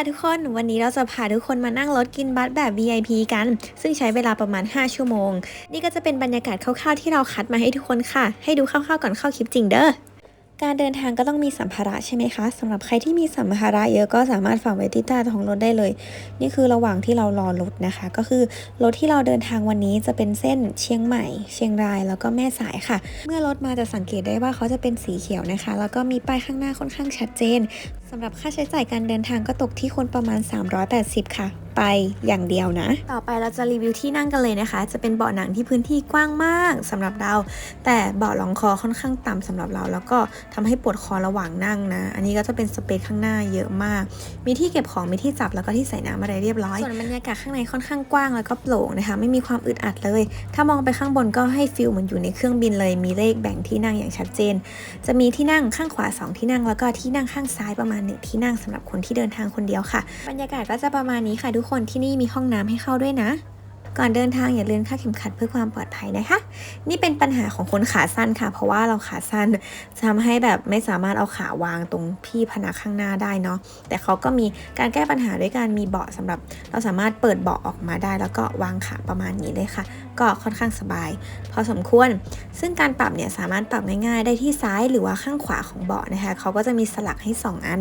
ค่ะทุกคนวันนี้เราจะพาทุกคนมานั่งรถกินบัสแบบ VIP กัน ซึ่งใช้เวลาประมาณ 5 ชั่วโมง นี่ก็จะเป็นบรรยากาศคร่าวๆที่เราคัดมาให้ทุกคนค่ะ ให้ดูคร่าวๆก่อนเข้าคลิปจริงเด้อ การเดินทางก็ต้องมีสัมภาระใช่ไหมคะสำหรับใครที่มีสัมภาระเยอะก็สามารถฝากไว้ที่ใต้ท้องรถได้เลย นี่คือระหว่างที่เรารอรถนะคะ ก็คือรถที่เราเดินทางวันนี้จะเป็นเส้นเชียงใหม่ เชียงรายแล้วก็แม่สายค่ะ เมื่อรถมาจะสังเกตได้ว่าเขาจะเป็นสีเขียวนะคะ แล้วก็มีป้ายข้างหน้าค่อนข้างชัดเจนสำหรับค่าใช้จ่ายการเดินทางก็ตกที่คนประมาณ 380 ค่ะไปอย่างเดียวนะ ต่อไปเราจะรีวิวที่นั่งกันเลยนะคะ จะเป็นเบาะหนังที่พื้นที่กว้างมากสำหรับเรา แต่เบาะรองคอค่อนข้างต่ำสำหรับเรา แล้วก็ทำให้ปวดคอระหว่างนั่งนะ อันนี้ก็จะเป็นสเปซข้างหน้าเยอะมาก มีที่เก็บของมีที่จับแล้วก็ที่ใส่น้ำอะไรเรียบร้อยส่วนบรรยากาศข้างในค่อนข้างกว้างแล้วก็โปร่งนะคะ ไม่มีความอึดอัดเลย ถ้ามองไปข้างบนก็ให้ฟิลเหมือนอยู่ในเครื่องบินเลย มีเลขแบ่งที่นั่งอย่างชัดเจน จะมีที่นั่งข้างขวา 2 ที่นั่งแล้วก็ที่นั่งข้างซ้ายประมาณหนึ่งที่นั่งสำหรับคนที่เดินทางคนเดียวค่ะ บรรยากาศก็จะประมาณนี้ค่ะทุกคนที่นี่มีห้องน้ำให้เข้าด้วยนะ ก่อนเดินทางอย่าลืมค่าดเข็มขัดเพื่อความปลอดภัยนะคะ นี่เป็นปัญหาของคนขาสั้นค่ะ เพราะว่าเราขาสั้นทำให้แบบไม่สามารถเอาขาวางตรงพี่พนักข้างหน้าได้เนาะแต่เขาก็มีการแก้ปัญหาด้วยการมีเบาะสำหรับ เราสามารถเปิดเบาะออกมาได้ แล้วก็วางขาประมาณนี้เลยค่ะก็ค่อนข้างสบาย พอสมควร ซึ่งการปรับเนี่ยสามารถปรับง่ายๆ ได้ที่ซ้ายหรือว่าข้างขวาของเบาะนะคะเขาก็จะมีสลักให้ 2 อัน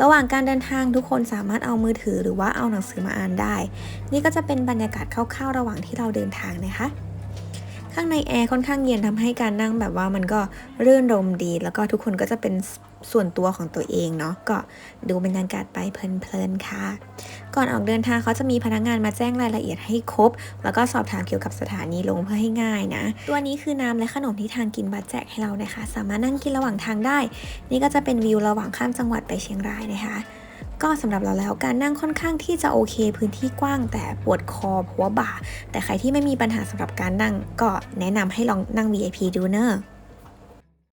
ระหว่างการเดินทางทุกคนสามารถเอามือถือหรือว่าเอาหนังสือมาอ่านได้ นี่ก็จะเป็นบรรยากาศคร่าวๆ ระหว่างที่เราเดินทางนะคะข้างในแอร์ค่อนข้างเย็นทำให้การนั่งแบบว่ามันก็รื่นรมดี แล้วก็ทุกคนก็จะเป็นส่วนตัวของตัวเองเนาะก็ดูบรรยากาศไปเพลินๆค่ะ ก่อนออกเดินทางเขาจะมีพนักงานมาแจ้งรายละเอียดให้ครบ แล้วก็สอบถามเกี่ยวกับสถานีลงเพื่อให้ง่ายนะ ตัวนี้คือน้ำและขนมที่ทางกินบัตรแจกให้เรานะคะ สามารถนั่งกินระหว่างทางได้ นี่ก็จะเป็นวิวระหว่างข้ามจังหวัดไปเชียงรายนะคะก็สำหรับเราแล้วการนั่งค่อนข้างที่จะโอเค พื้นที่กว้างแต่ปวดคอเพราะว่าบ่า แต่ใครที่ไม่มีปัญหาสำหรับการนั่ง ก็แนะนำให้ลองนั่ง VIP ดูเนอะ